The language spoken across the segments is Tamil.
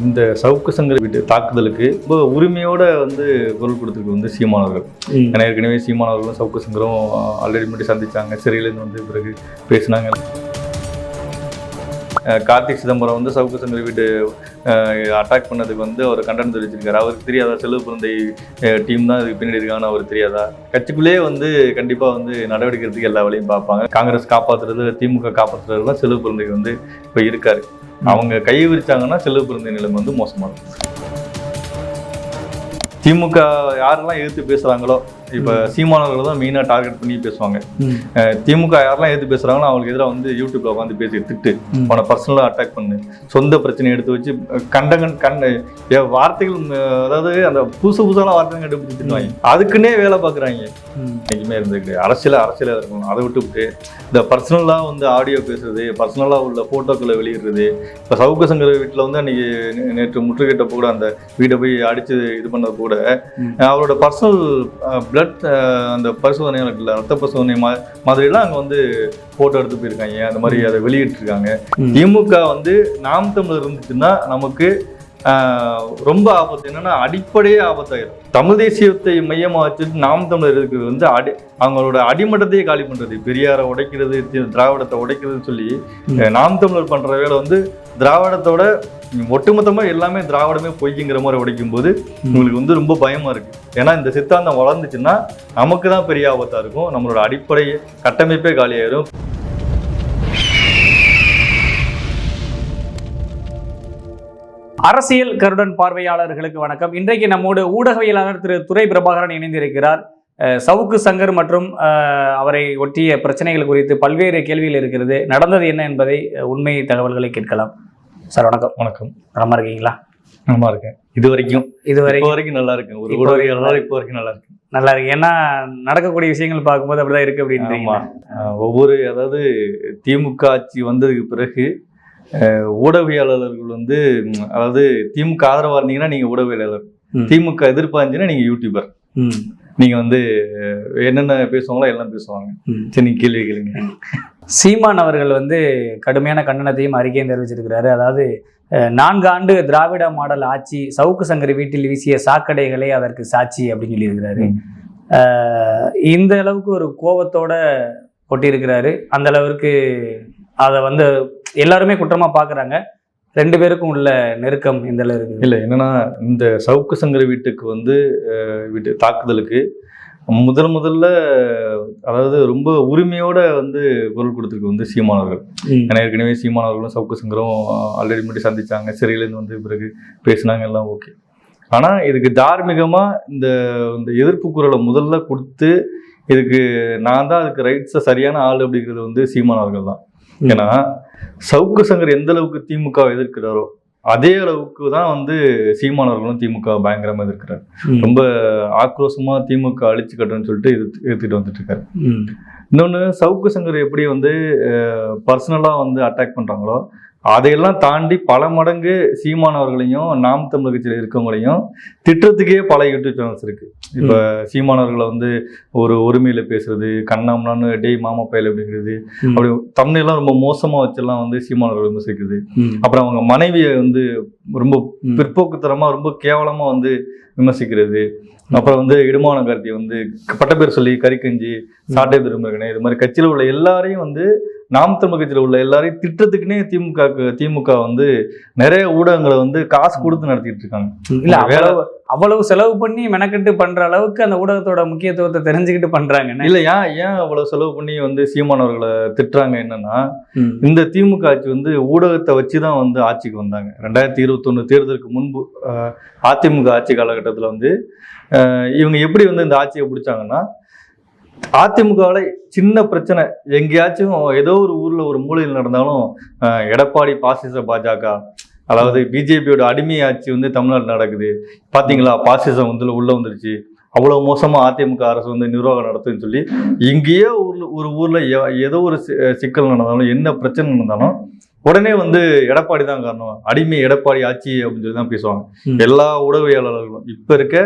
இந்த சவுக்கு சங்கர் வீட்டு தாக்குதலுக்கு ரொம்ப உரிமையோட வந்து குரல் கொடுத்துருக்கு வந்து சீமானவர்கள் ஏன்னா ஏற்கனவே சீமானவர்களும் சவுக்கு சங்கரும் ஆல்ரெடி முன்னாடி சந்திச்சாங்க. சிறையிலேருந்து வந்து பிறகு பேசினாங்க. கார்த்திக் சிதம்பரம் வந்து சவுக்கு சங்கர் வீட்டு அட்டாக் பண்ணதுக்கு வந்து அவர் கண்டனம் தெரிவிச்சிருக்காரு. அவருக்கு தெரியாதா? செலவு பிறந்தை டீம் தான் இதுக்கு பின்னாடி இருக்கான்னு அவருக்கு தெரியாதா? கட்சிக்குள்ளேயே வந்து கண்டிப்பாக வந்து நடவடிக்கை எடுத்துக்க எல்லா வேலையும் பார்ப்பாங்க. காங்கிரஸ் காப்பாற்றுறது திமுக காப்பாற்றுறது தான் செலவு பிறந்தைக்கு வந்து இப்போ இருக்காரு. அவங்க கை விரிச்சாங்கன்னா செலவு பிறந்த நிலைமை வந்து மோசமாகும் திமுக யாரெல்லாம் எதிர்த்து பேசுறாங்களோ இப்ப சீமானவர்களை தான் மெயினா டார்கெட் பண்ணி பேசுவாங்க. திமுக யாரெல்லாம் எதிர்த்து பேசுறாங்களோ அவங்களுக்கு எதிராக வந்து யூடியூப்ல உட்காந்து பேசி திட்டு. அவனை பர்சனலா அட்டாக் பண்ணு. சொந்த பிரச்சனையை எடுத்து வச்சு கண்டகன் கண்ட வார்த்தைகள் அதாவது அந்த புதுசு புதுசான வார்த்தைகள் கண்டுபிடிச்சு திட்டுவாங்க அதுக்குன்னே வேலை பார்க்குறாங்க. என்றைக்குமே இருந்துருக்கு. அரசியல அரசியலாக இருக்கணும். அதை விட்டுவிட்டு இந்த பர்சனலாக வந்து ஆடியோ பேசுறது பர்சனலாக உள்ள ஃபோட்டோக்களை வெளியிடுறது. இப்போ சவுக்க சங்கர் வீட்டில் வந்து அன்னைக்கு நே- நேற்று முற்றுகையிட்டப்போ கூட அந்த வீடை போய் அடிச்சு இது பண்ணது கூட. அவரோட பர்சனல் பிளட் அந்த பரிசோதனை இருக்குல்ல ரத்த பரிசோதனை மா மாதிரிலாம் அங்கே வந்து ஃபோட்டோ எடுத்து போயிருக்காங்க. அந்த மாதிரி அதை வெளியிட்டிருக்காங்க. திமுக வந்து நாம் தமிழர் இருந்துச்சுன்னா நமக்கு ரொம்ப ஆபத்து என்னன்னா அடிப்படையே ஆபத்தாயிரும். தமிழ் தேசியத்தை மையமா வச்சுட்டு நாம் தமிழர் இருக்கிறது வந்து அடி அவங்களோட அடிமட்டத்தையே காலி பண்றது. பெரியாரை உடைக்கிறது திராவிடத்தை உடைக்கிறதுன்னு சொல்லி நாம் தமிழர் பண்ற வேலை வந்து திராவிடத்தோட ஒட்டுமொத்தமா எல்லாமே திராவிடமே பொய்ங்கிற மாதிரி உடைக்கும் போது உங்களுக்கு வந்து ரொம்ப பயமா இருக்கு. ஏன்னா இந்த சித்தாந்தம் வளர்ந்துச்சுன்னா நமக்கு தான் பெரிய ஆபத்தா இருக்கும். நம்மளோட அடிப்படை கட்டமைப்பே காலியாயிரும். அரசியல் கருடன் பார்வையாளர்களுக்கு வணக்கம். இன்றைக்கு நம்மோடு ஊடகவியலாளர் திரு துரை பிரபாகரன் இணைந்திருக்கிறார். சவுக்கு சங்கர் மற்றும் அவரை ஒட்டிய பிரச்சனைகள் குறித்து பல்வேறு கேள்விகள் இருக்கிறது. நடந்தது என்ன என்பதை உண்மை தகவல்களை கேட்கலாம். சார் வணக்கம். வணக்கம். நலமா இருக்கீங்களா? நல்லா இருக்கேன். இது வரைக்கும் இப்போ வரைக்கும் நல்லா இருக்கேன். ஒரு ஊடகவியலாளர் இப்போ வரைக்கும் நல்லா இருக்கு நல்லா இருக்கு ஏன்னா நடக்கக்கூடிய விஷயங்கள் பார்க்கும்போது அப்படிதான் இருக்கு அப்படின்னு ஒவ்வொரு அதாவது திமுக ஆட்சி வந்ததுக்கு பிறகு ஊடகவியலாளர்கள் வந்து அதாவது திமுக ஆதரவா இருந்தீங்கன்னா நீங்க ஊடகவியலாளர். திமுக எதிர்ப்பா இருந்துச்சுன்னா நீங்க யூடியூபர் ம், நீங்க வந்து என்னென்ன பேசுவாங்களோ எல்லாம் பேசுவாங்க. சரி கேள்வி கேளுங்க. சீமான் அவர்கள் வந்து கடுமையான கண்டனத்தையும் அறிக்கையும் தெரிவிச்சிருக்கிறாரு. அதாவது நான்கு ஆண்டு திராவிட மாடல் ஆட்சி சவுக்கு சங்கரி வீட்டில் வீசிய சாக்கடைகளே அதற்கு சாட்சி அப்படின்னு சொல்லியிருக்கிறாரு. இந்த அளவுக்கு ஒரு கோபத்தோட கொட்டியிருக்கிறாரு. அந்த அளவிற்கு அதை வந்து எல்லாருமே குற்றமா பார்க்கறாங்க ரெண்டு பேருக்கும் உள்ள நெருக்கம் இந்த அளவு இருக்குது? இல்ல என்னன்னா இந்த சவுக்கு சங்கர வீட்டுக்கு வந்து வீட்டு தாக்குதலுக்கு முதல் முதல்ல அதாவது ரொம்ப உரிமையோட வந்து குரல் கொடுத்துருக்கு வந்து சீமானவர்கள் ஏன்னா ஏற்கனவே சீமானவர்களும் சவுக்கு சங்கரும் ஆல்ரெடி முன்னாடி சந்திச்சாங்க. சிறையிலேருந்து வந்து பிறகு பேசினாங்க எல்லாம் ஓகே. ஆனால் இதுக்கு தார்மீகமாக இந்த இந்த எதிர்ப்பு குரலை முதல்ல கொடுத்து இதுக்கு நான் தான் அதுக்கு ரைட்ஸை சரியான ஆள் அப்படிங்கிறது வந்து சீமானவர்கள் தான். ஏன்னா சவுக்கு சங்கர் எந்த அளவுக்கு திமுக எதிர்க்கிறாரோ அதே அளவுக்கு தான் வந்து சீமானவர்களும் திமுக பயங்கரமா எதிர்க்கிறார். ரொம்ப ஆக்ரோஷமா திமுக அழிச்சு கட்டுன்னு சொல்லிட்டு எதிர்த்து எதிர்த்துட்டு வந்துட்டு இருக்காரு ம், இன்னொன்று சவுக்கு சங்கர் எப்படி வந்து பர்சனலாக வந்து அட்டாக் பண்ணுறாங்களோ அதையெல்லாம் தாண்டி பல மடங்கு சீமானவர்களையும் நாம் தமிழர் கட்சியில் இருக்கவங்களையும் திட்டத்துக்கே பல யூடியூப் சேனல்ஸ் இருக்கு. இப்போ சீமானவர்களை வந்து ஒரு ஒருமையில பேசுறது கண்ணாம்னான்னு டேய் மாமா பயல் அப்படிங்கிறது அப்படி தமிழ்லாம் ரொம்ப மோசமா வச்செல்லாம் வந்து சீமானவர்கள் விமர்சிக்குது அப்புறம் அவங்க மனைவியை வந்து ரொம்ப ம். பிற்போக்குத்தனமா ரொம்ப கேவலமா வந்து விமர்சிக்கிறது. அப்புறம் வந்து இடுமான கார்த்தி வந்து பட்டப்பேர் சொல்லி கறிக்கஞ்சி சாட்டை திருமகனே இது மாதிரி கட்சியில் உள்ள எல்லாரையும் வந்து நாம் தமிழ் கட்சியில் உள்ள எல்லாரையும் திட்டத்துக்குன்னே திமுக திமுக வந்து நிறைய ஊடகங்களை வந்து காசு கொடுத்து நடத்திட்டு இருக்காங்க. இல்ல அவ்வளவு அவ்வளவு செலவு பண்ணி மெனக்கெட்டு பண்ற அளவுக்கு அந்த ஊடகத்தோட முக்கியத்துவத்தை தெரிஞ்சுக்கிட்டு பண்றாங்க இல்ல ஏன் ஏன் அவ்வளவு செலவு பண்ணி வந்து சீமானவர்களை திட்டுறாங்க என்னன்னா இந்த திமுக ஆட்சி வந்து ஊடகத்தை வச்சு தான் வந்து ஆட்சிக்கு வந்தாங்க. ரெண்டாயிரத்தி இருபத்தொன்னு தேர்தலுக்கு முன்பு அதிமுக ஆட்சி காலகட்டத்தில் வந்து இவங்க எப்படி வந்து இந்த ஆட்சியை பிடிச்சாங்கன்னா அதிமுகவில் சின்ன பிரச்சனை. எங்கேயாச்சும் ஏதோ ஒரு ஊர்ல ஒரு மூலையில் நடந்தாலும் எடப்பாடி பாசிச பாஜக அதாவது பிஜேபியோட அடிமை ஆட்சி வந்து தமிழ்நாடு நடக்குது. பாத்தீங்களா? பாசிசம் வந்து உள்ள வந்துருச்சு. அவ்வளவு மோசமா அதிமுக அரசு வந்து நிர்வாகம் நடத்துன்னு சொல்லி இங்கேயே ஊர்ல ஒரு ஊர்ல ஏதோ ஒரு சி- சிக்கல் நடந்தாலும் என்ன பிரச்சனை நடந்தாலும் உடனே வந்து எடப்பாடி தான் காரணம். அடிமை எடப்பாடி ஆட்சி அப்படின்னு சொல்லி தான் பேசுவாங்க. எல்லா ஊடகவியலாளர்களும். இப்ப இருக்க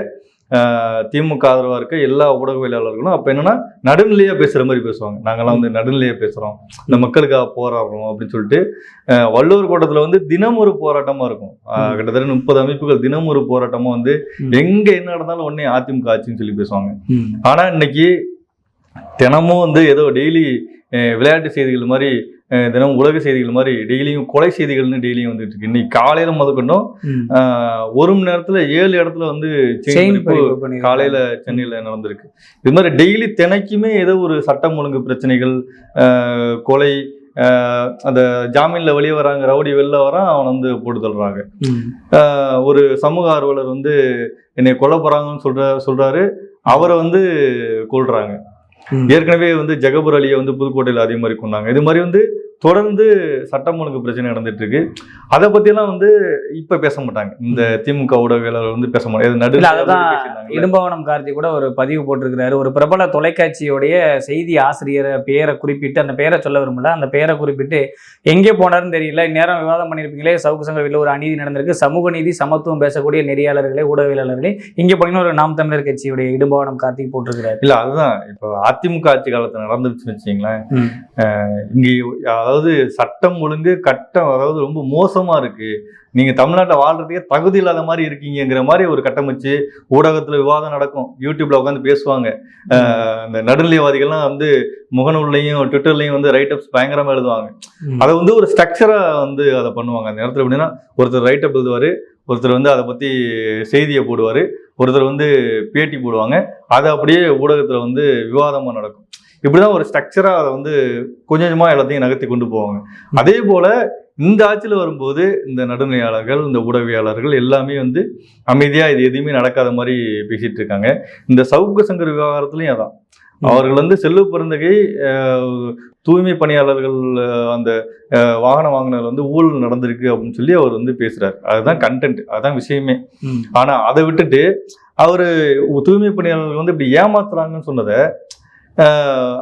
திமுக ஆதரவா இருக்க எல்லா ஊடகவியலாளர்களும் அப்ப என்னன்னா நடுநிலையா பேசுற மாதிரி பேசுவாங்க நாங்கெல்லாம் வந்து நடுநிலையா பேசுறோம் இந்த மக்களுக்காக போராடுறோம் அப்படின்னு சொல்லிட்டு வள்ளுவர் கோட்டத்துல வந்து தினம் ஒரு போராட்டமா இருக்கும். கிட்டத்தட்ட முப்பது அமைப்புகள் தினம் ஒரு போராட்டமா வந்து. எங்க என்ன நடந்தாலும் உடனே அதிமுக ஆட்சின்னு சொல்லி பேசுவாங்க ம். ஆனா இன்னைக்கு தினமும் வந்து ஏதோ டெய்லி விளையாட்டு செய்திகள் மாதிரி அஹ், தினமும் உலக செய்திகள் மாதிரி டெய்லியும் கொலை செய்திகள்னு டெய்லியும் வந்துட்டு இருக்கு. இன்னைக்கு காலையில முதற்கொண்டும் ஒரு மணி நேரத்துல ஏழு இடத்துல வந்து. காலையில சென்னையில நடந்திருக்கு. இது மாதிரி டெய்லி தினைக்குமே ஏதோ ஒரு சட்டம் ஒழுங்கு பிரச்சனைகள் கொலை அந்த ஜாமீன்ல வெளியே வராங்க ரவுடி வெளில வரான் அவன் வந்து போட்டு தள்ளுறாங்க. ஒரு சமூக ஆர்வலர் வந்து என்னை கொல்ல போறாங்கன்னு சொல்ற சொல்றாரு. அவரை வந்து கொல்றாங்க. ம். ஏற்கனவே வந்து ஜெகபர் அலியை வந்து புதுக்கோட்டையில் அதே மாதிரி கொண்டாங்க. இது மாதிரி வந்து தொடர்ந்து சட்டம் ஒழுங்கு பிரச்சனை நடந்துட்டு இருக்கு அதை பத்தியெல்லாம் வந்து இப்ப பேச மாட்டாங்க. இந்த திமுக ஊடகவியலாளர் வந்து பேச மாட்டாங்க. இது நடு இல்ல அதுதான் பேசியிருந்தாங்கல்ல. இடும்பவனம் கார்த்தி கூட ஒரு பதிவு போட்டிருக்கிறாரு. ஒரு பிரபல தொலைக்காட்சியுடைய செய்தி ஆசிரியரை பேரை குறிப்பிட்டு அந்த பேரை சொல்ல விரும்பல. அந்த பேரை குறிப்பிட்டு எங்கே போனாருன்னு தெரியல. இந்நேரம் விவாதம் பண்ணியிருப்பீங்களே சவுக்கு சங்க வீட்டில் ஒரு அநீதி நடந்திருக்கு. சமூக நீதி சமத்துவம் பேசக்கூடிய நெறியாளர்களே ஊடகவியலாளர்களே இங்கே போனீங்கன்னா ஒரு நாம் தமிழர் கட்சியுடைய இடும்பவனம் கார்த்திக் போட்டிருக்கிறாரு. இல்ல அதுதான். இப்போ அதிமுக ஆட்சி காலத்துல நடந்துருச்சுன்னு வச்சுங்களேன். இங்க அதாவது சட்டம் ஒழுங்கு கட்டம் அதாவது ரொம்ப மோசமா இருக்கு. நீங்க தமிழ்நாட்டில் வாழ்றதுக்கே தகுதி இல்லாத மாதிரி இருக்கீங்கங்கிற மாதிரி ஒரு கட்டமைச்சு ஊடகத்துல விவாதம் நடக்கும். யூடியூப்ல உட்காந்து பேசுவாங்க. அஹ் இந்த நடுநிலைவாதிகள்லாம் வந்து முகநூல்லையும் ட்விட்டர்லையும் வந்து ரைட் அப்ஸ் பயங்கரமா எழுதுவாங்க. அதை வந்து ஒரு ஸ்ட்ரக்சரா வந்து அதை பண்ணுவாங்க. அந்த நேரத்துல எப்படின்னா ஒருத்தர் ரைட் அப் எழுதுவாரு ஒருத்தர் வந்து அதை பத்தி செய்தியை போடுவாரு ஒருத்தர் வந்து பேட்டி போடுவாங்க. அது அப்படியே ஊடகத்துல வந்து விவாதமா நடக்கும். இப்படிதான் ஒரு ஸ்ட்ரக்சரா அதை வந்து கொஞ்சம் கொஞ்சமா எல்லாத்தையும் நகர்த்தி கொண்டு போவாங்க. அதே போல இந்த ஆட்சியில் வரும்போது இந்த நடுநிலையாளர்கள் இந்த ஊடகவியாளர்கள் எல்லாமே வந்து அமைதியா இது எதுவுமே நடக்காத மாதிரி பேசிட்டு இருக்காங்க. இந்த சவுக்கு சங்கர் விவகாரத்துலயும் அதான். அவர்கள் வந்து செல்வ பெருந்தகை அஹ், தூய்மை பணியாளர்கள் அந்த வாகனம் வாங்கினதுல வந்து ஊழல் நடந்திருக்கு அப்படின்னு சொல்லி அவர் வந்து பேசுறாரு. அதுதான் கண்டென்ட் அதுதான் விஷயமே. ஆனா அதை விட்டுட்டு அவரு தூய்மை பணியாளர்கள் வந்து இப்படி ஏமாத்துறாங்கன்னு சொன்னதை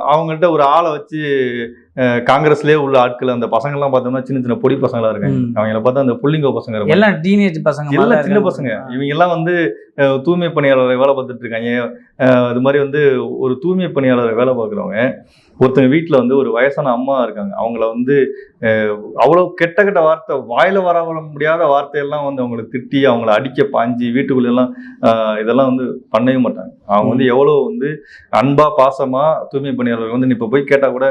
அவங்கள்ட்ட ஒரு ஆளை வச்சு காங்கிரஸ்லயே உள்ள ஆட்கள் அந்த பசங்கள்லாம் பார்த்தோம்னா சின்ன சின்ன பொடி பசங்களா இருக்காங்க. அவங்கள பார்த்தா அந்த புள்ளிங்க பசங்க. எல்லாம் டீனேஜ் பசங்க எல்லாம் சின்ன. பசங்க இவங்க எல்லாம் வந்து தூய்மை பணியாளரை வேலை பார்த்துட்டு இருக்காங்க அது மாதிரி வந்து ஒரு தூய்மை பணியாளரை வேலை பார்க்குறவங்க ஒருத்தங்க வீட்டில் வந்து ஒரு வயசான அம்மா இருக்காங்க அவங்கள வந்து அஹ், அவ்வளவு கெட்ட கெட்ட வார்த்தை வாயில வர வர முடியாத வார்த்தையெல்லாம் வந்து அவங்களை திட்டி அவங்கள அடிக்க பாஞ்சு வீட்டுக்குள்ள எல்லாம் அஹ், இதெல்லாம் வந்து பண்ணவே மாட்டாங்க அவங்க வந்து எவ்வளவு வந்து அன்பா பாசமா தூய்மை பணியாளர்கள் வந்து இப்ப போய் கேட்டா கூட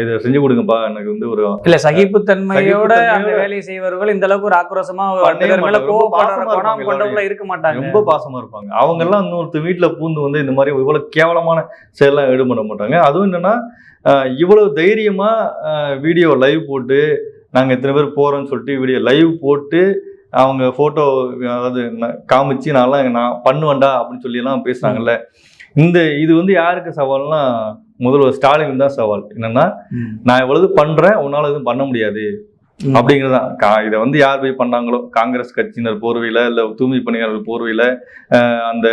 இதை செஞ்சு கொடுங்கப்பா. எனக்கு வந்து ஒரு இல்ல சகிப்புத்தன்மையோட அந்த வேலையை செய்வர்கள் இந்த அளவுக்கு ஒரு ஆக்ரோஷமா பண்ணவே பிறர் மேல மாட்டாங்க. ரொம்ப கோவப்படுற பாசமா குணம் இருப்பாங்க கொண்டவங்களா. இருக்க மாட்டாங்க ரொம்ப பாசமா இருப்பாங்க. அவங்க எல்லாம் இன்னொருத்த வீட்டுல பூந்து வந்து இந்த மாதிரி இவ்வளவு கேவலமான செயலாம் ஈடுபட மாட்டாங்க. அதுவும் என்னன்னா இவ்வளவு தைரியமா வீடியோ லைவ் போட்டு நாங்க இத்தனை பேர் போறோம்னு சொல்லிட்டு வீடியோ லைவ் போட்டு அவங்க போட்டோ அதாவது காமிச்சு நான்லாம் நான் பண்ணுவேன்டா அப்படின்னு சொல்லி எல்லாம் பேசுறாங்கல்ல. இந்த இது வந்து யாருக்கு சவால்னா முதல்வர் ஸ்டாலின் தான் சவால் என்னன்னா. நான் எவ்வளவு பண்றேன் உன்னால எதுவும் பண்ண முடியாது. அப்படிங்கிறதான் கா இதை வந்து யார் போய் பண்ணாங்களோ காங்கிரஸ் கட்சியினர் போர்வையில இல்ல தூய்மை பணியாளர் போர்வையில அந்த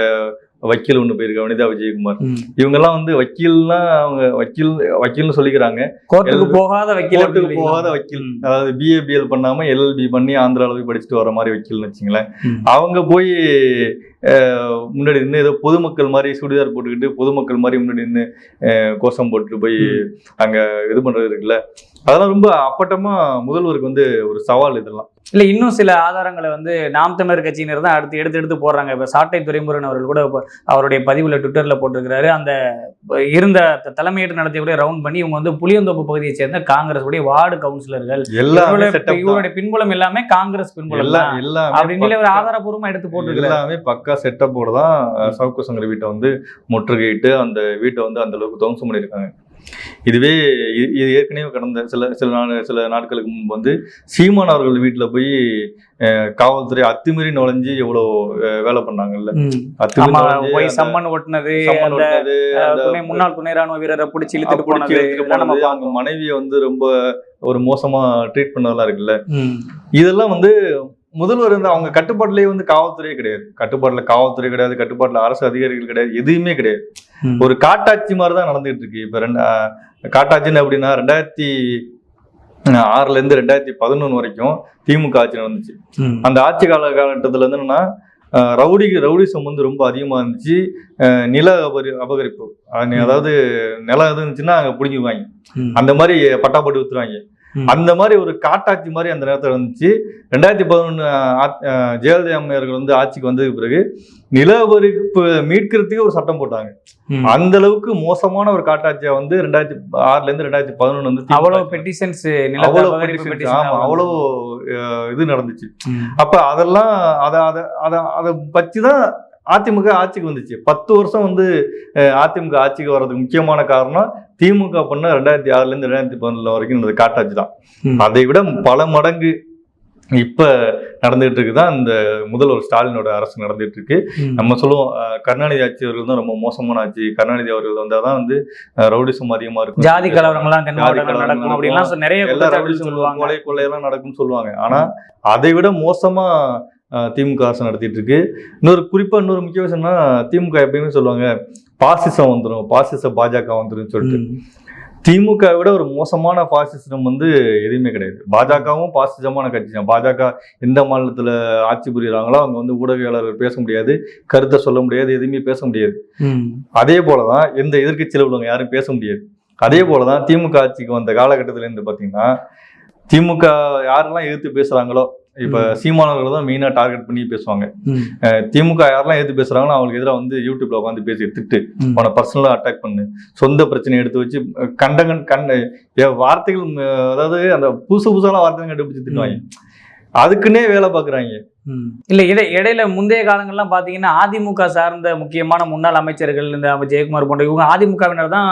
வக்கீல் ஒன்று போயிருக்க வனிதா விஜயகுமார். இவங்கெல்லாம் வந்து வக்கீல்னா அவங்க வக்கீல் வக்கீல்னு சொல்லிக்கிறாங்க கோர்ட்டுக்கு போகாத வக்கீல் கோர்ட்டுக்கு போகாத. வக்கீல். அதாவது பிஏபிஎல் பண்ணாம எல்எல்பி பண்ணி ஆந்திரால போய் படிச்சுட்டு வர மாதிரி வக்கீல்னு வச்சுங்களேன். அவங்க போய் முன்னாடி நின்று ஏதோ பொதுமக்கள் மாதிரி சுடிதார் போட்டுக்கிட்டு பொதுமக்கள் மாதிரி முன்னாடி நின்று கோஷம் போட்டுட்டு போய் அங்க இது பண்றது இருக்குல்ல அதெல்லாம் ரொம்ப அப்பட்டமா முதல்வருக்கு வந்து ஒரு சவால் இதெல்லாம். இல்ல இன்னும் சில ஆதாரங்களை வந்து நாம் தமிழர் கட்சியினர் தான் அடுத்து எடுத்து எடுத்து போடுறாங்க. இப்ப சாட்டை துரைமுருகன் அவர்கள் கூட அவருடைய பதிவுல ட்விட்டர்ல போட்டிருக்கிறாரு. அந்த இருந்த தலைமையேற்று நடத்திய ரவுண்ட் பண்ணி இவங்க வந்து புளியந்தோப்பு பகுதியை சேர்ந்த காங்கிரஸ் உடைய வார்டு கவுன்சிலர்கள். இவருடைய- பின்புலம் எல்லாமே காங்கிரஸ் பின்புலம் அப்படின்னு ஒரு ஆதாரபூர்வமா எடுத்து போட்டிருக்கிறாரு. எல்லாமே பக்கா செட்டப்போட தான். சவுக்கு சங்கர் வீட்டை வந்து முற்றுகையிட்டு அந்த வீட்டை வந்து அந்த அளவுக்கு துவம்சம் பண்ணியிருக்காங்க. இதுவே இது ஏற்கனவே கடந்த சில சில நாள் சில நாட்களுக்கு முன்பு வந்து சீமான் அவர்கள் வீட்டில் போய் காவல்துறை அத்துமீறி நுழைஞ்சு எவ்வளோ வேலை பண்ணாங்கல்ல. அத்துமீறி சம்மன் ஒட்டினது முன்னாள் துணை ராணுவ வீரரை பிடிச்சி இழுத்துட்டு போனது அவங்க மனைவியை வந்து ரொம்ப ஒரு மோசமா ட்ரீட் பண்ணதெல்லாம் இருக்குல்ல. இதெல்லாம் வந்து முதல்வர் வந்து அவங்க கட்டுப்பாட்டிலேயே வந்து காவல்துறையே கிடையாது கட்டுப்பாட்டுல காவல்துறை கிடையாது கட்டுப்பாட்டுல அரசு அதிகாரிகள் கிடையாது எதுவுமே கிடையாது. ஒரு காட்டாட்சி மாதிரி தான் நடந்துகிட்டு இருக்கு இப்ப ரெண்டு காட்டாட்சின்னு அப்படின்னா ரெண்டாயிரத்தி ஆறுல இருந்து ரெண்டாயிரத்தி பதினொன்று வரைக்கும் திமுக ஆட்சி நடந்துச்சு. அந்த ஆட்சி கால காலகட்டத்துல வந்து என்னன்னா ரவுடி ரவுடிசம் வந்து ரொம்ப அதிகமாக இருந்துச்சு நில அபரி அபகரிப்பு. அதாவது நிலம் எது இருந்துச்சுன்னா அங்கே பிடிங்கிக்குவாங்க. அந்த மாதிரி பட்டாப்பட்டு ம். அந்த மாதிரி ஒரு காட்டாட்சி மாதிரி அந்த நேரத்தில் இருந்துச்சு. ரெண்டாயிரத்தி பதினொன்று ஜெயலலிதா அம்மையார்கள் வந்து ஆட்சிக்கு வந்ததுக்கு பிறகு நிலவரிப்பு மீட்கிறதுக்கே ஒரு சட்டம் போட்டாங்க. அந்த அளவுக்கு மோசமான ஒரு காட்டாட்சியா வந்து ரெண்டாயிரத்தி ஆறுல இருந்து ரெண்டாயிரத்தி பதினொன்று வந்து அவ்வளவு. பெட்டிஷன்ஸ் அவ்வளவு ஆமா அவ்வளவு. இது நடந்துச்சு. அப்ப அதெல்லாம் அத அத அத அதை பற்றி தான் அதிமுக ஆட்சிக்கு வந்துச்சு. பத்து வருஷம் வந்து அதிமுக ஆட்சிக்கு வர்றதுக்கு முக்கியமான காரணம் திமுக பண்ண ரெண்டாயிரத்தி ஆறுல இருந்து ரெண்டாயிரத்தி பதினொன்று வரைக்கும் இந்த காட்டாட்சி தான். அதை விட பல மடங்கு இப்ப நடந்துட்டு இருக்குதான் இந்த முதல்வர் ஸ்டாலினோட அரசு நடந்துட்டு இருக்கு. நம்ம சொல்லுவோம் கருணாநிதி ஆட்சி அவர்கள் தான் ரொம்ப மோசமான ஆட்சி. கருணாநிதி அவர்கள் வந்தாதான் வந்து ரவுடிசம் அதிகமா இருக்கும். ஜாதி கலவரங்கள்லாம் நிறைய எல்லா ரவுடிசம் சொல்லுவாங்க. கொலை கொள்ளையெல்லாம் நடக்கும்னு சொல்லுவாங்க. ஆனா அதை விட மோசமா அஹ், திமுக அரசு நடத்திட்டு இருக்கு. இன்னொரு குறிப்பா இன்னொரு முக்கிய விஷயம்னா திமுக எப்பயுமே சொல்லுவாங்க பாசிசம் வந்துடும் பாசிச பாஜக வந்துடும் சொல்லிட்டு. திமுக விட ஒரு மோசமான பாசிசம் வந்து எதுவுமே கிடையாது. பாஜகவும் பாசிசமான கட்சி தான். பாஜக எந்த மாநிலத்துல ஆட்சி புரியுறாங்களோ அவங்க வந்து ஊடகவியலாளர்கள் பேச முடியாது கருத்தை சொல்ல முடியாது எதுவுமே பேச முடியாது. அதே போலதான் எந்த எதிர்க்கட்சியில் உள்ளவங்க யாரும் பேச முடியாது. அதே போலதான் திமுக ஆட்சிக்கு வந்த காலகட்டத்துல இருந்து பாத்தீங்கன்னா திமுக யாரெல்லாம் எதிர்த்து பேசுறாங்களோ இப்ப. சீமானவர்கள் தான் மெயினா டார்கெட் பண்ணி பேசுவாங்க திமுக யாரெல்லாம் எதிர்த்து பேசுறாங்களோ அவங்களுக்கு எதிராக வந்து யூடியூப்ல உட்காந்து பேசி திட்டு. அவனை பர்சனலா அட்டாக் பண்ணு சொந்த பிரச்சனையை எடுத்து வச்சு கண்டகன் கண்ட வார்த்தைகள் அதாவது அந்த புதுசு புதுசான வார்த்தைகள் கண்டுபிடிச்சு திட்டுவாங்க அதுக்குன்னே வேலை பாக்குறாங்க ம். இல்ல இடை இடையில முந்தைய காலங்கள்லாம் பாத்தீங்கன்னா அதிமுக சார்ந்த முக்கியமான முன்னாள் அமைச்சர்கள் இந்த ஜெயக்குமார் போன்ற இவங்க அதிமுகவினர் தான்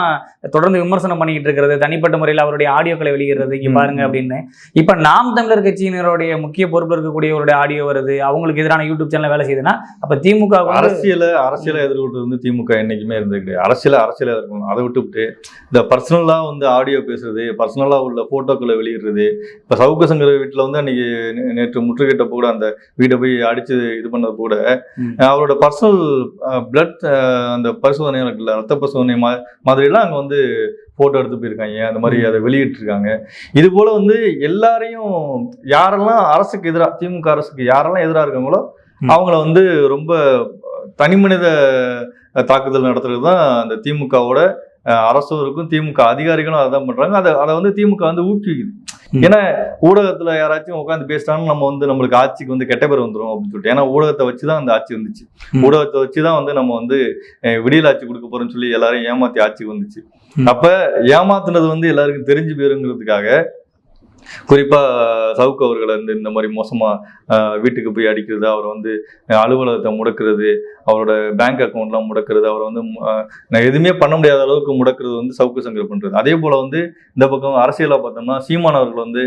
தொடர்ந்து விமர்சனம் பண்ணிக்கிட்டு இருக்கிறது தனிப்பட்ட முறையில் அவருடைய ஆடியோக்களை வெளியிடுறது இங்க. பாருங்க அப்படின்னு. இப்ப நாம் தமிழர் கட்சியினருடைய முக்கிய பொறுப்பில் இருக்கக்கூடியவருடைய ஆடியோ வருது அவங்களுக்கு எதிரான யூடியூப் சேனல் வேலை செய்யுதுன்னா அப்ப திமுக அரசியலை அரசியலை எதிர்கொண்டு வந்து திமுக என்னைக்குமே இருந்தது கிடையாது அரசியலை அரசியலை எதிர்க்கணும் அதை விட்டுவிட்டு இந்த பர்சனலா வந்து ஆடியோ பேசுறது பர்சனலா உள்ள போட்டோக்களை வெளியிடுறது இப்ப சவுக்க சங்கர வீட்டுல வந்து அன்னைக்கு நேற்று முற்றுகையிட்டப்ப கூட அந்த வீட்டை போய் அடிச்சு இது பண்ணது கூட. அவரோட பர்சனல் பிளட் அந்த பரிசோதனை இருக்குல்ல ரத்த பரிசோதனை மாதிரிலாம் அங்க வந்து போட்டோ எடுத்து போயிருக்காங்க அந்த மாதிரி அதை வெளியிட்டிருக்காங்க இது போல வந்து எல்லாரையும் யாரெல்லாம் அரசுக்கு எதிராக திமுக அரசுக்கு யாரெல்லாம் எதிராக இருக்காங்களோ. அவங்கள வந்து ரொம்ப தனிமனித தாக்குதல் நடத்துறது தான் அந்த திமுகவோட அரசும் இருக்கும் திமுக அதிகாரிகளும் அதான் பண்றாங்க அதை அதை வந்து திமுக வந்து ஊக்குவிக்குது. ஏன்னா ஊடகத்துல யாராச்சும் உட்காந்து பேசிட்டாலும் நம்ம வந்து நம்மளுக்கு ஆட்சிக்கு வந்து கெட்ட பேர் வந்துரும் அப்படின்னு சொல்லிட்டு ஏன்னா ஊடகத்தை வச்சுதான் அந்த ஆட்சி வந்துச்சு. ஊடகத்தை வச்சுதான் வந்து நம்ம வந்து விடியல் ஆட்சி கொடுக்க போறோம்னு சொல்லி எல்லாரும் ஏமாத்தி ஆட்சி வந்துச்சு. அப்ப ஏமாத்துனது வந்து எல்லாருக்கும் தெரிஞ்சு போயிருங்கிறதுக்காக குறிப்பா சவுக்கு அவர்களை வந்து இந்த மாதிரி மோசமா வீட்டுக்கு போய் அடிக்கிறது அவரை வந்து அலுவலகத்தை முடக்கிறது அவரோட பேங்க் அக்கௌண்ட்லாம் முடக்கிறது அவரை வந்து நான் எதுவுமே பண்ண முடியாத அளவுக்கு முடக்கிறது வந்து சவுக்கு சங்கர் பண்றது. அதே போல வந்து இந்த பக்கம் அரசியலா பார்த்தோம்னா சீமான் அவர்கள் வந்து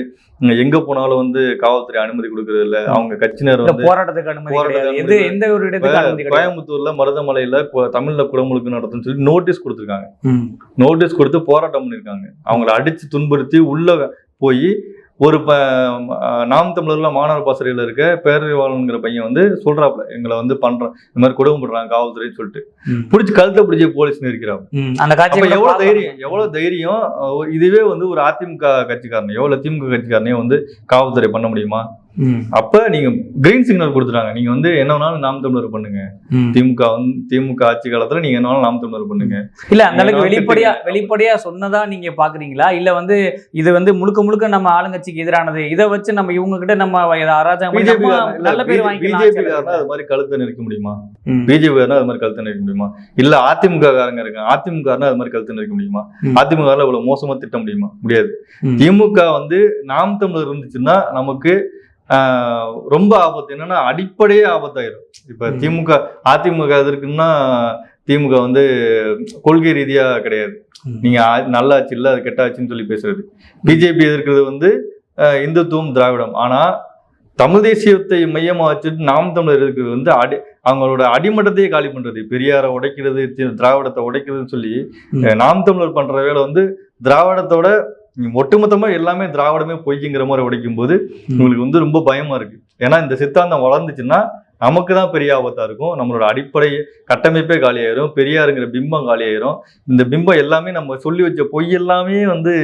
எங்க போனாலும் வந்து காவல்துறை அனுமதி கொடுக்கறது இல்ல. அவங்க கட்சியினர் வந்து போராட்டத்துக்கு அனுமதி எந்த ஒரு இடத்துக்கு கோயம்புத்தூர்ல மருதமலையில தமிழ்ல குடமுழுக்கு நடத்துன்னு சொல்லி நோட்டீஸ் கொடுத்துருக்காங்க. நோட்டீஸ் கொடுத்து போராட்டம் பண்ணியிருக்காங்க. அவங்கள அடிச்சு துன்புறுத்தி உள்ள போய் ஒரு ப நாம் தமிழர்ல மாணவர் பாசறையில் இருக்க பேரறிவாளனுங்கிற பையன் வந்து சொல்றாப்ல எங்களை வந்து பண்றோம் இந்த மாதிரி குடும்பம் பண்றாங்க காவல்துறைன்னு சொல்லிட்டு. பிடிச்சி கழுத்தை பிடிச்சி போலீஸ் நிற்கிறாங்க. அந்த காட்சி எவ்வளவு தைரியம் எவ்வளவு தைரியம் இதுவே வந்து ஒரு அதிமுக கட்சிக்காரனையோ இல்ல திமுக கட்சிக்காரனையோ வந்து காவல்துறை பண்ண முடியுமா. அப்ப நீங்க கிரீன் சிக்னல் கொடுத்துட்டாங்க. நீங்க வந்து என்ன வேணாலும் நாம் தமிழர் பண்ணுங்க. திமுக வந்து திமுக ஆட்சி காலத்துல நீங்க என்ன வேணாலும் நாம் தமிழர் பண்ணுங்க. இல்ல அந்த அளவுக்கு வெளிப்படையா வெளிப்படையா சொன்னதா நீங்க பாக்குறீங்களா? இல்ல வந்து இது வந்து முழுக்க முழுக்க நம்ம ஆளுங்கட்சிக்கு எதிரானது? இதை வச்சு நம்ம இவங்க கிட்ட நம்ம அராஜகம் நல்ல பேர் பிஜேபி அது மாதிரி கழுத்தை நெரிக்க முடியுமா. பிஜேபி அது மாதிரி கழுத்தை நெரிக்க முடியுமா? இல்ல அதிமுக காரங்க இருக்காங்க. அதிமுக அது மாதிரி கழுத்தை நெரிக்க முடியுமா. அதிமுக இவ்வளவு மோசமா திட்ட முடியுமா? முடியாது. திமுக வந்து நாம் தமிழர் இருந்துச்சுன்னா நமக்கு ரொம்ப ஆபத்து என்னன்னா அடிப்படையே ஆபத்தாயிரும். இப்ப. திமுக அதிமுக எதிர்க்குன்னா திமுக வந்து கொள்கை ரீதியா கிடையாது. நீங்க நல்ல ஆட்சி இல்ல அது கெட்ட ஆட்சின்னு சொல்லி பேசுறது. பிஜேபி எதிர்க்கிறது வந்து இந்துத்துவம் திராவிடம். ஆனா தமிழ் தேசியத்தை மையமா வச்சுட்டு நாம் தமிழர் இருக்கிறது வந்து அடி அவங்களோட அடிமட்டத்தையே காலி பண்றது. பெரியாரை உடைக்கிறது திராவிடத்தை உடைக்கிறதுன்னு சொல்லி நாம் தமிழர் பண்ற வேலை வந்து திராவிடத்தோட ஒட்டுமொத்தமா எல்லாமே திராவிடமே பொய்க்குங்கிற மாதிரி உடைக்கும் போது உங்களுக்கு வந்து ரொம்ப பயமா இருக்கு. ஏன்னா இந்த சித்தாந்தம் வளர்ந்துச்சுன்னா நமக்கு தான் பெரிய ஆபத்தா இருக்கும். நம்மளோட அடிப்படை கட்டமைப்பே காலியாயிரும். பெரியாருங்கிற பிம்பம் காலியாயிரும். இந்த பிம்பம் எல்லாமே நம்ம சொல்லி வச்ச பொய் எல்லாமே வந்து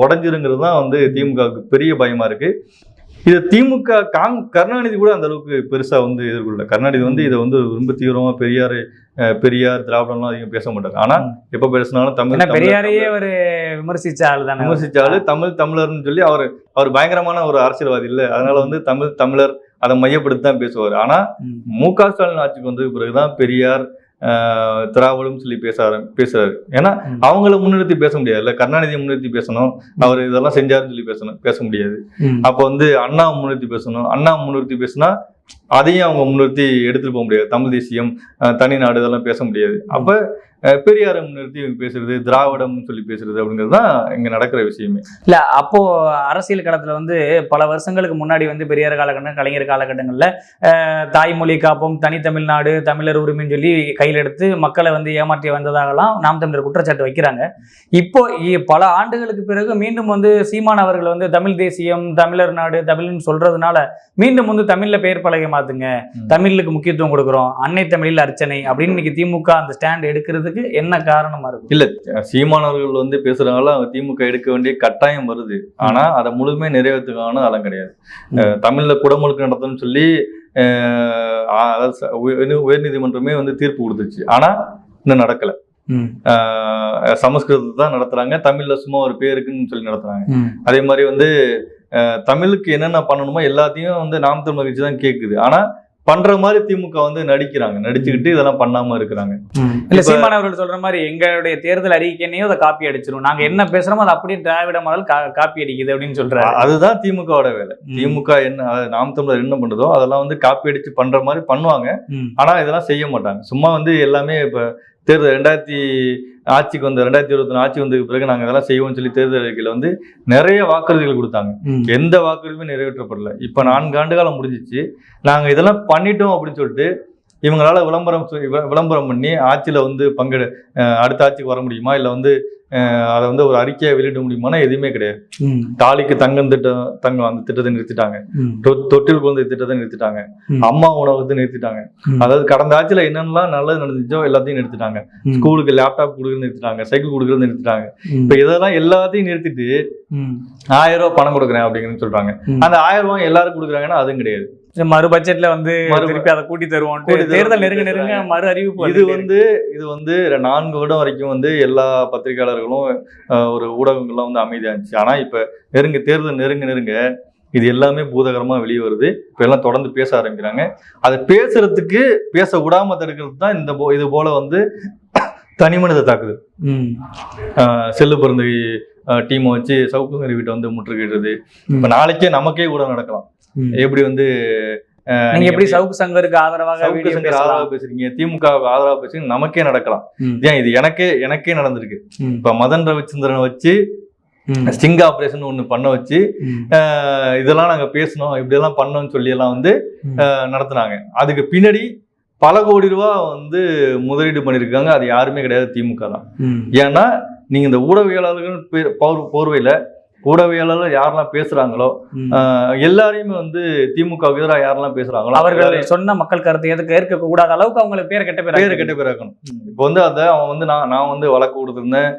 உடைஞ்சிருங்கிறது தான் வந்து திமுகவுக்கு பெரிய பயமா இருக்கு. இது திமுக காங் கருணாநிதி கூட அந்த அளவுக்கு பெருசா வந்து எதிர்கொள்ள கருணாநிதி வந்து இதை வந்து ரொம்ப தீவிரமா பெரியார் பெரியார் திராவிடம்லாம் அதிகம் பேச மாட்டாங்க ஆனா எப்ப பேசினாலும் தமிழ் பெரியாரையே ஒரு விமர்சிச்ச ஆளு தானே விமர்சிச்சாலு தமிழ் தமிழர்னு சொல்லி அவர் அவர் பயங்கரமான ஒரு அரசியல்வாதி இல்ல. அதனால வந்து தமிழ் தமிழர் அதை மையப்படுத்தி தான் பேசுவார். ஆனா ம். க ஸ்டாலின் ஆட்சிக்கு வந்தது பிறகுதான் பெரியார் திராவிடம் சொல்லி பேச ஆரம்- பேசுறாரு. ஏன்னா. அவங்கள முன்னிறுத்தி பேச முடியாது. இல்ல கருணாநிதியை முன்னிறுத்தி பேசணும். அவர் இதெல்லாம் செஞ்சாருன்னு சொல்லி பேசணும் பேச முடியாது. அப்போ வந்து அண்ணா முன்னிறுத்தி பேசணும். அண்ணா முன்னிறுத்தி பேசினா அதையும் அவங்க முன்னிறுத்தி எடுத்துட்டு போக முடியாது. தமிழ் தேசியம் தனி நாடு இதெல்லாம் பேச முடியாது. அப்ப பெரியாரை முன்னிறுத்தி இவங்க பேசுறது திராவிடம்னு சொல்லி பேசுறது அப்படிங்கிறது தான் இங்க நடக்கிற விஷயமே. இல்ல அப்போ அரசியல் களத்துல வந்து பல வருஷங்களுக்கு முன்னாடி வந்து பெரியார் காலகட்டம் கலைஞர் காலகட்டங்கள்ல தாய்மொழி காப்போம் தனித்தமிழ்நாடு தமிழர் உரிமைன்னு சொல்லி கையில் எடுத்து மக்களை வந்து ஏமாற்றி வந்ததாகலாம் நாம் தமிழர் குற்றச்சாட்டு வைக்கிறாங்க. இப்போ பல ஆண்டுகளுக்கு பிறகு மீண்டும் வந்து சீமான் அவர்கள் வந்து தமிழ் தேசியம் தமிழர் நாடு தமிழ்னு சொல்றதுனால மீண்டும் வந்து தமிழ்ல பெயர் பலகை மாத்துங்க. தமிழுக்கு முக்கியத்துவம் கொடுக்குறோம். அன்னை தமிழில் அர்ச்சனை அப்படின்னு இன்னைக்கு திமுக அந்த ஸ்டாண்ட் எடுக்கிறதுக்கு என்ன காரணமா இருக்கும்? சீமானவர்கள் வந்து பேசுறதுனால அவங்க திமுக எடுக்க வேண்டிய கட்டாயம் வருது. ஆனா அதை முழுமையா நிறைவேற்றுக்கான அதெல்லாம் கிடையாது. தமிழ்ல குடமுழுக்கு நடத்தணும்னு சொல்லி உயர் உயர்நீதிமன்றமே வந்து தீர்ப்பு கொடுத்துச்சு. ஆனா இன்னும் நடக்கல. சமஸ்கிருதத்தை தான் நடத்துறாங்க. தமிழ்ல சும்மா ஒரு பேருக்குன்னு சொல்லி நடத்துறாங்க. அதே மாதிரி வந்து தமிழுக்கு என்னென்ன பண்ணணுமோ எல்லாத்தையும் வந்து நாம் தமிழ் கட்சி தான் கேக்குது. ஆனா பண்ற மாதிரி திமுக வந்து நடிக்கிறாங்க. நடிச்சுக்கிட்டு இதெல்லாம் பண்ணாம இருக்கிறாங்க. இல்ல சீமான் அவர்கள் சொல்ற மாதிரி எங்களுடைய தேர்தல் அறிக்கைனையும் அதை காப்பி அடிச்சிரும் நாங்க என்ன பேசுறோமோ அதை அப்படியே திராவிட மாடல் காப்பி அடிக்குது அப்படின்னு சொல்றாரு. அதுதான் திமுகவோட வேலை. திமுக என்ன அதாவது நாம் தமிழர் என்ன பண்ணுதோ அதெல்லாம் வந்து காப்பி அடிச்சு பண்ற மாதிரி பண்ணுவாங்க. ஆனா இதெல்லாம் செய்ய மாட்டாங்க. சும்மா வந்து எல்லாமே இப்ப தேர்தல் ரெண்டாயிரத்தி ஆட்சிக்கு வந்த ரெண்டாயிரத்தி இருபத்தி ஆட்சி வந்ததுக்கு பிறகு நாங்க இதெல்லாம் செய்வோம்னு சொல்லி தேர்தல் அறிக்கையில வந்து நிறைய வாக்குறுதிகள் கொடுத்தாங்க. எந்த வாக்குறுதியுமே நிறைவேற்றப்படல. இப்ப நான்கு ஆண்டு காலம் முடிஞ்சிச்சு. நாங்க இதெல்லாம் பண்ணிட்டோம் அப்படின்னு சொல்லிட்டு இவங்களால விளம்பரம் விளம்பரம் பண்ணி ஆட்சியில வந்து பங்கெடு அடுத்த ஆட்சிக்கு வர முடியுமா இல்ல வந்து அதை வந்து ஒரு அறிக்கையை வெளியிட முடியுமானா எதுவுமே கிடையாது. தாலிக்கு தங்கம் திட்டம் தங்கம் அந்த திட்டத்தை நிறுத்திட்டாங்க தொட்டில் குழந்தை திட்டத்தை நிறுத்திட்டாங்க. அம்மா உணவகத்தை நிறுத்திட்டாங்க. அதாவது கடந்த ஆட்சியில என்னென்னலாம் நல்லது நடந்துச்சோ எல்லாத்தையும் நிறுத்திட்டாங்க. ஸ்கூலுக்கு லேப்டாப் கொடுக்குறது நிறுத்திட்டாங்க சைக்கிள் கொடுக்குறது நிறுத்திட்டாங்க. இப்ப இதெல்லாம் எல்லாத்தையும் நிறுத்திட்டு. ஆயிரம் ரூபாய் பணம் கொடுக்குறேன் அப்படின்னு சொல்றாங்க. அந்த ஆயிரம் ரூபாய் எல்லாரும் கொடுக்குறாங்கன்னா அதுவும் கிடையாது மறு பட்ஜெட்ல வந்து திருப்பி அதை கூட்டி தருவோம் தேர்தல் நெருங்க நெருங்க மறு அறிவிப்பு இது வந்து இது வந்து நான்கு வருடம் வரைக்கும் வந்து எல்லா பத்திரிகையாளர்களும் ஒரு ஊடகங்கள்லாம் வந்து அமைதியா இருந்துச்சு. ஆனா இப்ப நெருங்க தேர்தல் நெருங்க நெருங்க இது எல்லாமே பூதகரமா வெளியே வருது. இப்ப எல்லாம் தொடர்ந்து பேச ஆரம்பிக்கிறாங்க. அதை பேசுறதுக்கு பேச விடாம தடுக்கிறது தான் இந்த போ- இது போல வந்து தனிமனித தாக்குதல். ம். அஹ், செல்லு பிறந்த டீமை வச்சு சவுக்கு வீட்டை வந்து முற்றுகையிடுறது. இப்ப நாளைக்கே நமக்கே கூட நடக்கலாம். எப்படி வந்து நீங்க எப்படி சவுக்கு சங்கருக்கு ஆதரவாக சவுக்கு சங்கர் பேசலாம்? ஆதரவா பேசுறீங்க திமுக ஆதரவா பேசுறீங்க நமக்கே நடக்கலாம். ஏன் இது எனக்கே எனக்கே நடந்திருக்கு. இப்ப மதன் ரவிச்சந்திரனை வச்சு. ஸ்டிங் ஆபரேஷன் ஒண்ணு பண்ண வச்சு இதெல்லாம் நாங்க பேசணும் இப்படி எல்லாம் பண்ணோம்னு சொல்லி எல்லாம் வந்து நடத்துனாங்க. அதுக்கு பின்னாடி பல கோடி ரூபா வந்து முதலீடு பண்ணிருக்காங்க அது யாருமே கிடையாது திமுக தான். ஏன்னா நீங்க இந்த ஊடகவியலாளர்கள் போர்வையில ஊடகவியலாளர் யாரெல்லாம் பேசுறாங்களோ எல்லாரையுமே வந்து திமுக எதிராக யாரெல்லாம் பேசுறாங்களோ அவர்கள் சொன்ன மக்கள் கருத்தை எதுக்கு ஏற்க கூடாத அளவுக்கு அவங்களுக்கு பேர் கெட்ட பேர் பேரு கெட்ட பேராக்கணும். இப்போ வந்து அதை அவன் வந்து நான் நான் வந்து வழக்கு கொடுத்துருந்தேன்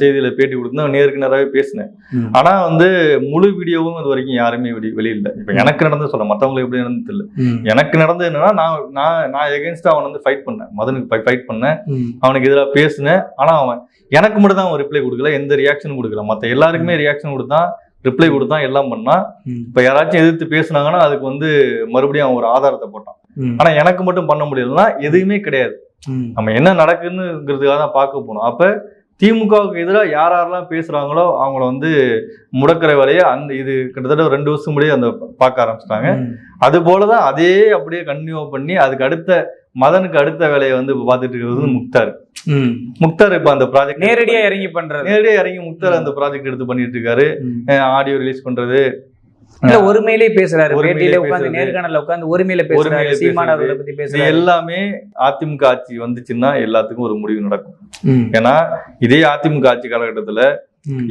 செய்தியில பேட்டி கொடுத்திருந்தேன் நேருக்கு நேராகவே பேசினேன். ஆனா வந்து முழு வீடியோவும் இது வரைக்கும் யாருமே வெளி வெளியில இப்ப எனக்கு நடந்து சொல்ல மத்தவங்களுக்கு எப்படி நடந்து தெரியல. எனக்கு நடந்தது என்னன்னா நான் நான் நான் எகென்ஸ்டா அவன் வந்து ஃபைட் பண்ணேன். மதனுக்கு ஃபைட் பண்ணேன். அவனுக்கு எதிராக பேசினேன். ஆனா அவன் எனக்கு மட்டும் தான் அவன் ரிப்ளை கொடுக்கல எந்த ரியாக்ஷனும் கொடுக்கல. மத்த எல்லாருக்குமே ரியாக்ஷன் கொடுத்தான் ரிப்ளை கொடுத்தான் எல்லாம் பண்ணான். இப்ப யாராச்சும் எதிர்த்து பேசுனாங்கன்னா அதுக்கு வந்து மறுபடியும் அவன் ஒரு ஆதாரத்தை போட்டான். ஆனா எனக்கு மட்டும் பண்ண முடியலன்னா எதுவுமே கிடையாது. நம்ம என்ன நடக்குதுங்கிறதுக்காக தான் பார்க்க போனோம் அப்ப திமுகவுக்கு எதிராக யார் யாரெல்லாம் பேசுறாங்களோ அவங்கள வந்து முடக்கிற வேலையை அந்த இது கிட்டத்தட்ட ரெண்டு வருஷம் முடிய அந்த பார்க்க ஆரம்பிச்சிட்டாங்க. அது போலதான் அதே அப்படியே கன்டினியூ பண்ணி அதுக்கு அடுத்த மதனுக்கு அடுத்த வேலையை வந்து பார்த்துட்டு இருக்கிறது வந்து முக்தார். முக்தார் இப்ப அந்த ப்ராஜெக்ட் நேரடியா இறங்கி பண்றது நேரடியா இறங்கி முக்தார் அந்த ப்ராஜெக்ட் எடுத்து பண்ணிட்டு இருக்காரு. ஆடியோ ரிலீஸ் பண்றது இல்ல ஒருமையிலே பேசுறாரு பேட்டியில உட்கார்ந்து பேசுறது. நேர்காணல உட்கார்ந்து ஒருமையில பேசுறாரு சீமான். அவர்களை பத்தி பேசுறாரு எல்லாமே அதிமுக ஆட்சி வந்துச்சுன்னா எல்லாத்துக்கும் ஒரு முடிவு நடக்கும். ஏன்னா இதே அதிமுக ஆட்சி காலகட்டத்துல.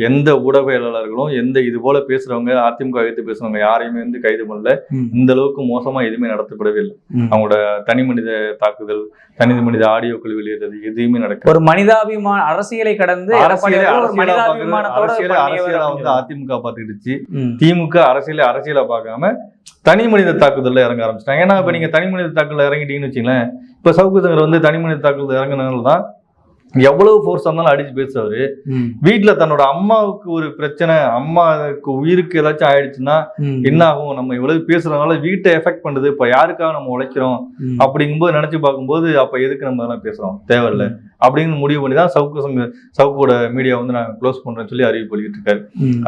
எந்த ஊடகவியலாளர்களும் எந்த இது போல பேசுறவங்க அதிமுக எதிர்த்து பேசுறவங்க யாரையுமே வந்து கைது பண்ணல. இந்த அளவுக்கு மோசமா எதுவுமே நடத்தப்படவே இல்லை. அவங்களோட தனி மனித தாக்குதல் தனி மனித ஆடியோக்கள் வெளியிடுறது எதுவுமே நடக்கல. ஒரு மனிதாபிமான அரசியலை கடந்து அரசியலை அரசியலா வந்து அதிமுக பாத்துக்கிடுச்சு. திமுக அரசியலை அரசியலா பார்க்காம தனி மனித தாக்குதல்ல இறங்க ஆரம்பிச்சிட்டாங்க. ஏன்னா இப்ப நீங்க தனி மனித தாக்குதல் இறங்கிட்டீங்கன்னு வச்சுங்களேன் இப்ப சவுக்கு வந்து தனி மனித தாக்குதல் இறங்குனதுனால தான் எவ்வளவு ஃபோர்ஸ் இருந்தாலும் அடிச்சு பேசுறவரு ம். வீட்டுல தன்னோட அம்மாவுக்கு ஒரு பிரச்சனை அம்மாவுக்கு உயிருக்கு ஏதாச்சும் ஆயிடுச்சுன்னா. என்ன ஆகும் நம்ம இவ்வளவு பேசுறதுனால வீட்டை எஃபெக்ட் பண்ணுது. இப்ப யாருக்காக நம்ம உழைக்கிறோம். அப்படிங்கும்போது நினைச்சு பார்க்கும்போது அப்ப எதுக்கு நம்ம அதெல்லாம் பேசுறோம்? தேவையில்ல. அப்படின்னு முடிவு பண்ணி தான் சவுக்கு சங்க சவுக்கோட மீடியா வந்து நான் க்ளோஸ் பண்றேன்னு சொல்லி அறிவிப்பு வெளியிட்டு இருக்காரு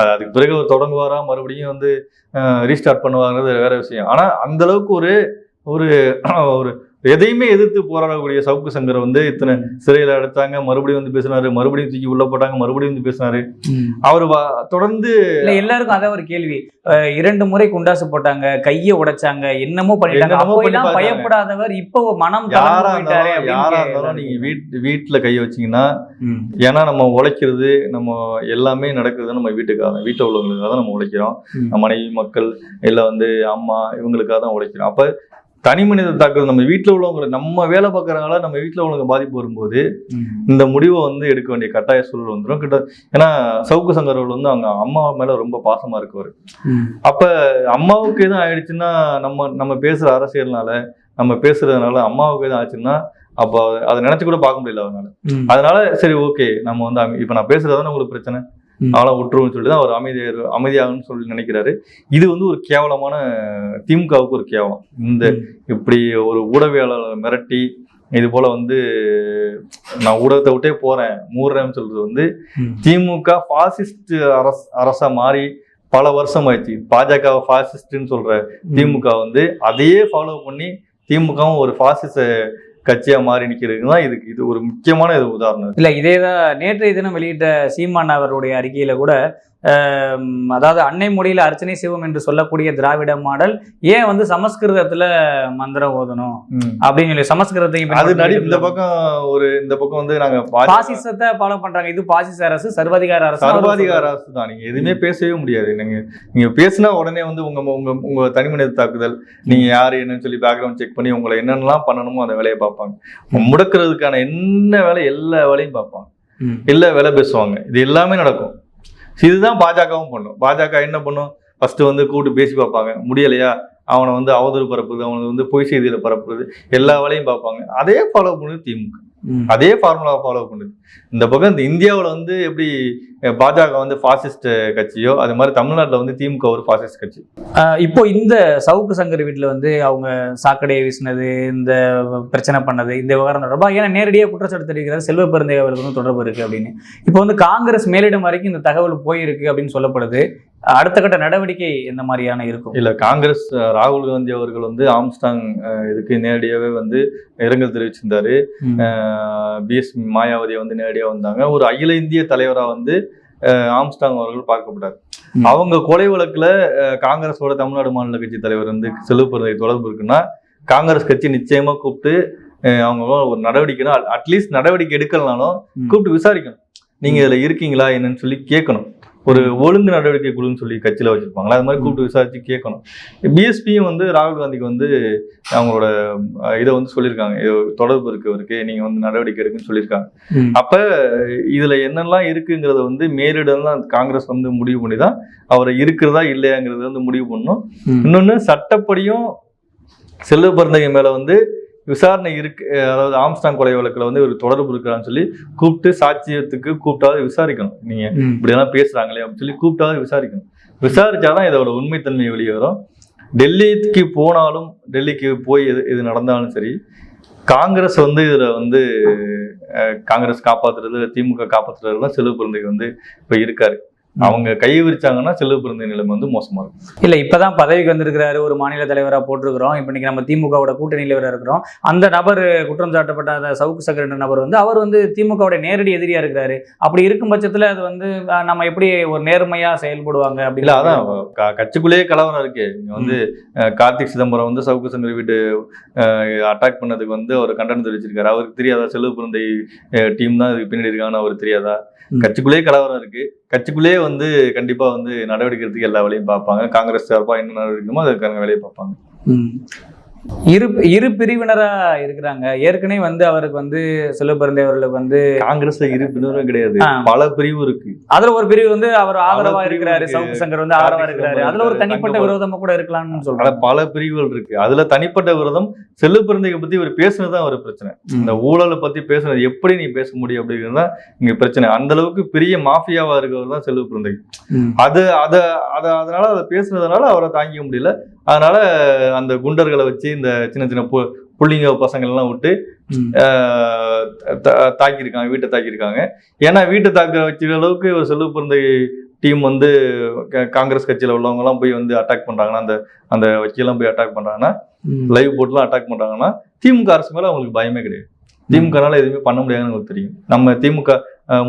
அதுக்கு பிறகு அவர் தொடங்குவாரா? மறுபடியும் வந்து ரீஸ்டார்ட் பண்ணுவாங்கிறது வேற விஷயம். ஆனா அந்த அளவுக்கு ஒரு ஒரு ஒரு எதையுமே எதிர்த்து போராடக்கூடிய சவுக்கு சங்கர் வந்து இத்தனை சிறையில அடைச்சாங்க மறுபடியும் வந்து பேசினாரு. மறுபடியும் தூக்கி உள்ள போட்டாங்க. மறுபடியும் வந்து பேசினாரு. அவர் தொடர்ந்து எல்லாருக்கும் அதான் ஒரு கேள்வி. இரண்டு முறை குண்டாசு போட்டாங்க. கைய உடைச்சாங்க. என்னமோ பண்ணிட்டாங்க. பயப்படாதவர். இப்போ மனம் யாரா இருந்தாலும் யாரா இருந்தாலும் நீங்க வீட் வீட்டுல கைய வச்சீங்கன்னா. ஏன்னா நம்ம உழைக்கிறது நம்ம எல்லாமே நடக்கிறது நம்ம வீட்டுக்காக தான் வீட்டில் உள்ளவங்களுக்காக தான் நம்ம உழைக்கிறோம். மனைவி மக்கள் இல்லை வந்து அம்மா இவங்களுக்காக தான் உழைக்கிறோம். அப்ப தனி மனித தாக்குதல் நம்ம வீட்டில் உள்ளவங்க நம்ம வேலை பார்க்கறனால நம்ம வீட்டில் உள்ளவங்க பாதிப்பு வரும்போது. இந்த முடிவை வந்து எடுக்க வேண்டிய கட்டாய சூழல் வந்துடும் கிட்ட ஏன்னா சவுக்கு சங்கர் வந்து அவங்க அம்மா மேல ரொம்ப பாசமா இருக்கவர். அப்ப அம்மாவுக்கு எதுவும் ஆயிடுச்சுன்னா நம்ம நம்ம பேசுற அரசியல்னால நம்ம பேசுறதுனால அம்மாவுக்கு எதுவும் ஆச்சுன்னா அப்போ அதை நினைச்சு கூட பார்க்க முடியல அவனால ம். அதனால சரி ஓகே நம்ம வந்து இப்ப நான் பேசுறதானே உங்களுக்கு பிரச்சனை. அவளை விட்டுருவோம்னு சொல்லிட்டு தான் அவர் அமைதியாரு அமைதியாகணும்னு சொல்லி நினைக்கிறாரு. இது வந்து ஒரு கேவலமான திமுகவுக்கு ஒரு கேவலம். இந்த. இப்படி ஒரு ஊடகவியலாளரை மிரட்டி இது போல வந்து நான் ஊடகத்தை விட்டே போறேன் மூடுறேன்னு சொல்றது வந்து. திமுக பாசிஸ்ட் அரச அரசா மாறி பல வருஷம் ஆயிடுச்சு. பாஜக பாசிஸ்ட்னு சொல்ற திமுக வந்து அதையே ஃபாலோ பண்ணி திமுகவும் ஒரு பாசிச கட்சியாக மாறி நிற்கிறதுக்கு தான் இதுக்கு இது ஒரு முக்கியமான இது உதாரணம். இல்லை இதே தான் நேற்றைய தினம் வெளியிட்ட சீமான் அவருடைய அறிக்கையில் கூட அதாவது அன்னை மொழியில அர்ச்சனை சிவம் என்று சொல்லக்கூடிய திராவிட மாடல் ஏன் வந்து சமஸ்கிருதத்துல மந்திரம் ஓதணும். அப்படின்னு சொல்லி சமஸ்கிருதத்தை அது நடி இந்த பக்கம் ஒரு இந்த பக்கம் வந்து நாங்க பாசிசத்தை ஃபாலோ பண்றாங்க. இது பாசிச அரசு சர்வாதிகார அரசு சர்வாதிகார அரசு தான். நீங்க எதுவுமே பேசவே முடியாது. நீங்க நீங்க பேசினா உடனே வந்து உங்க உங்க உங்க தனிமனித தாக்குதல் நீங்க யாரு என்னன்னு சொல்லி பேக்ரவுண்ட் செக் பண்ணி உங்களை என்னென்னலாம் பண்ணணுமோ அந்த வேலையை பார்ப்பாங்க. முடக்கிறதுக்கான என்ன வேலை எல்லா வேலையும் பார்ப்பாங்க. ம். எல்லா வேலை பேசுவாங்க. இது எல்லாமே நடக்கும். இதுதான் பாஜகவும் பண்ணும். பாஜக என்ன பண்ணும்? ஃபர்ஸ்ட் வந்து கூப்பிட்டு பேசி பார்ப்பாங்க. முடியலையா? அவனை வந்து அவதூறு பரப்புறது அவனுக்கு வந்து பொய் செய்தியில் பரப்புறது எல்லா வேலையும் பார்ப்பாங்க. அதே ஃபாலோ பண்ணுது திமுக. அதே ஃபார்முலாவை ஃபாலோ பண்ணுது. இந்த பக்கம் இந்த இந்தியாவில் வந்து எப்படி பாஜக வந்து பாசிஸ்ட் கட்சியோ அது மாதிரி தமிழ்நாட்டில் வந்து திமுக ஒரு பாசிஸ்ட் கட்சி? இப்போ இந்த சவுக்கு சங்கர் வீட்டில் வந்து அவங்க சாக்கடையை வீசினது இந்த பிரச்சனை பண்ணது இந்த விவகாரம் தொடர்பாக ஏன்னா நேரடியாக குற்றச்சாட்டு தெரிவிக்கிறார் செல்வ பெருந்தை அவர்களுக்கும் தொடர்பு இருக்கு அப்படின்னு. இப்போ வந்து காங்கிரஸ் மேலிடம் வரைக்கும் இந்த தகவல் போயிருக்கு அப்படின்னு சொல்லப்படுது. அடுத்த கட்ட நடவடிக்கை எந்த மாதிரியான இருக்கும்? இல்ல காங்கிரஸ் ராகுல் காந்தி அவர்கள் வந்து ஆம்ஸ்டாங் இதுக்கு நேரடியாகவே வந்து இரங்கல் தெரிவிச்சிருந்தாரு. பிஎஸ் மாயாவதி வந்து நேரடியாக வந்தாங்க. ஒரு அகில இந்திய தலைவரா வந்து ஆம்ஸ்டாங் அவர்கள் பார்க்கப்பட்டார். அவங்க கொலை வழக்குல காங்கிரஸோட தமிழ்நாடு மாநில கட்சி தலைவர் வந்து செல்வப்பிரதை தொடர்பு இருக்குன்னா காங்கிரஸ் கட்சி நிச்சயமா கூப்பிட்டு அவங்க ஒரு நடவடிக்கைனா அட்லீஸ்ட் நடவடிக்கை எடுக்கலனாலும். கூப்பிட்டு விசாரிக்கணும். நீங்க இதுல இருக்கீங்களா என்னன்னு சொல்லி கேட்கணும். ஒரு ஒழுங்கு நடவடிக்கை குழுன்னு சொல்லி கட்சியில வச்சிருப்பாங்களா? அது மாதிரி கூப்பிட்டு விசாரிச்சு கேட்கணும். பிஎஸ்பியும் வந்து ராகுல் காந்திக்கு வந்து அவங்களோட இதை வந்து சொல்லியிருக்காங்க. தொடர்பு இருக்கு அவருக்கு நீங்க வந்து நடவடிக்கை எடுக்குன்னு சொல்லியிருக்காங்க. அப்ப இதுல என்னெல்லாம் இருக்குங்கிறத வந்து மேலிடம் தான் காங்கிரஸ் வந்து முடிவு பண்ணி தான் அவரை இருக்கிறதா இல்லையாங்கிறத வந்து முடிவு பண்ணணும் ம். இன்னொன்னு சட்டப்படியும் செல்வ பிறந்தகை மேல வந்து விசாரணை இருக்கு அதாவது ஆம்ஸ்டாங் கொலை வழக்குல வந்து ஒரு தொடர்பு இருக்கான்னு சொல்லி கூப்பிட்டு சாட்சியத்துக்கு கூப்பிட்டாவது விசாரிக்கணும். நீங்க. இப்படியெல்லாம் பேசுறாங்களே அப்படின்னு சொல்லி கூப்பிட்டாவது விசாரிக்கணும். விசாரிச்சாதான் இதோட உண்மைத்தன்மை வெளியே வரும். டெல்லிக்கு போனாலும் டெல்லிக்கு போய் எது இது நடந்தாலும் சரி காங்கிரஸ் வந்து இதுல வந்து காங்கிரஸ் காப்பாத்துறது திமுக காப்பாத்துறது தான் செல்வ பிறந்தை வந்து இப்ப இருக்காரு. அவங்க கை விரிச்சாங்கன்னா செல்வ பிறந்தை நிலைமை வந்து மோசமா இருக்கும். இல்ல இப்பதான் பதவிக்கு வந்திருக்கிறாரு ஒரு மாநில தலைவரா போட்டிருக்கிறோம். இப்ப இன்னைக்கு நம்ம திமுகவோட கூட்டணியில வேற இருக்கிறோம். அந்த நபர் குற்றம் சாட்டப்பட்ட அந்த சவுக்கு என்ற நபர் வந்து அவர் வந்து திமுகவோட நேரடி எதிரியா இருக்கிறாரு. அப்படி இருக்கும் பட்சத்துல அது வந்து நம்ம எப்படி ஒரு நேர்மையா செயல்படுவாங்க இல்ல அப்படின்னு அதான் கட்சிக்குள்ளேயே கலவரம் இருக்கு. இங்க வந்து கார்த்திக் சிதம்பரம் வந்து சவுக்கு சங்கர் வீட்டு அட்டாக் பண்ணதுக்கு வந்து அவர் கண்டனம் தெரிவிச்சிருக்காரு. அவருக்கு தெரியாதா? செல்வ பிறந்தை டீம் தான் இதுக்கு பின்னாடி இருக்கான்னு அவருக்கு தெரியாதா. கட்சிக்குள்ளேயே கலவரம் இருக்கு. கட்சிக்குள்ளேயே வந்து கண்டிப்பாக வந்து நடவடிக்கை எல்லா வேலையும் பார்ப்பாங்க. காங்கிரஸ் சார்பாக என்ன நடவடிக்கைமோ அதுக்கான வேலையை பார்ப்பாங்க. இரு இரு பிரிவினரா இருக்கிறாங்க. ஏற்கனவே வந்து அவருக்கு வந்து செல்வபிறந்தை அவர்களுக்கு வந்து காங்கிரஸ்ல இரு பிரிவும் கிடையாது. பல பிரிவு இருக்கு. அதுல ஒரு பிரிவு வந்து அவர் ஆதரவா இருக்கிறாரு இருக்கு. சவுக்கு சங்கர் வந்து ஆதரவா இருக்கிறாரு. அதுல ஒரு தனிப்பட்ட. விரோதமா கூட இருக்கலாம்னு சொல்றாங்க. பல பிரிவுகள் இருக்கு. அதுல தனிப்பட்ட விரதம் செல்லு பிறந்தையை பத்தி இவர் பேசுனதுதான் ஒரு பிரச்சனை. இந்த ஊழலை பத்தி பேசுனது எப்படி நீ பேச முடியும் அப்படிங்கிறது தான் இங்க பிரச்சனை. அந்த அளவுக்கு பெரிய மாஃபியாவா இருக்கவர் தான் பிறந்தை. அது அத அத அதனால அதை பேசுனதுனால அவரை தாங்கிக்க முடியல. அதனால அந்த குண்டர்களை வச்சு இந்த சின்ன சின்ன பு புள்ளிங்க பசங்கள் எல்லாம் விட்டு தாக்கியிருக்காங்க வீட்டை தாக்கியிருக்காங்க. ஏன்னா வீட்டை தாக்க வச்சுக்கிற அளவுக்கு ஒரு செல்வ பிறந்தை டீம் வந்து காங்கிரஸ் கட்சியில உள்ளவங்க எல்லாம் போய் வந்து அட்டாக் பண்றாங்கன்னா அந்த அந்த வக்கீலாம் போய் அட்டாக் பண்றாங்கன்னா ம். லைவ் போட்டுலாம் அட்டாக் பண்றாங்கன்னா திமுக அரசு மேல அவங்களுக்கு பயமே கிடையாது. திமுகனால எதுவுமே பண்ண முடியாதுன்னு அவங்களுக்கு தெரியும். நம்ம திமுக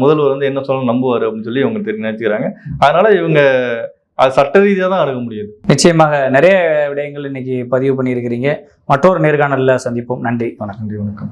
முதல்வர் வந்து என்ன சொல்ல நம்புவாரு அப்படின்னு சொல்லி அவங்க தெரிஞ்சு நினைச்சுக்கிறாங்க. அதனால இவங்க அது சட்ட ரீதியா தான் அணுக முடியுது. நிச்சயமாக நிறைய விடயங்கள் இன்னைக்கு பதிவு பண்ணியிருக்கிறீங்க. மற்றொரு நேர்காணல்ல சந்திப்போம். நன்றி. வணக்கம். நன்றி வணக்கம்.